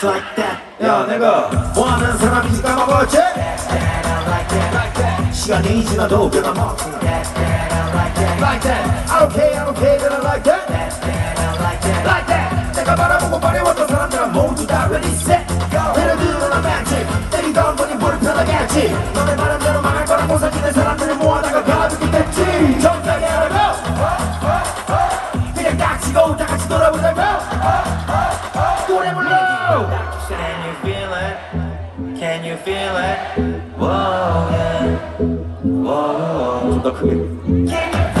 that's all It's like that 야, 내가 뭐하는 사람인지 까먹었지? 시간이 지나도 변함없지. Like that, I don't care, I don't care, that I like that. Like that, 내가 바라보고 말해왔던 사람들은 모두 다 ready set. Can you feel it? Whoa, yeah. Whoa, whoa. Can you feel it?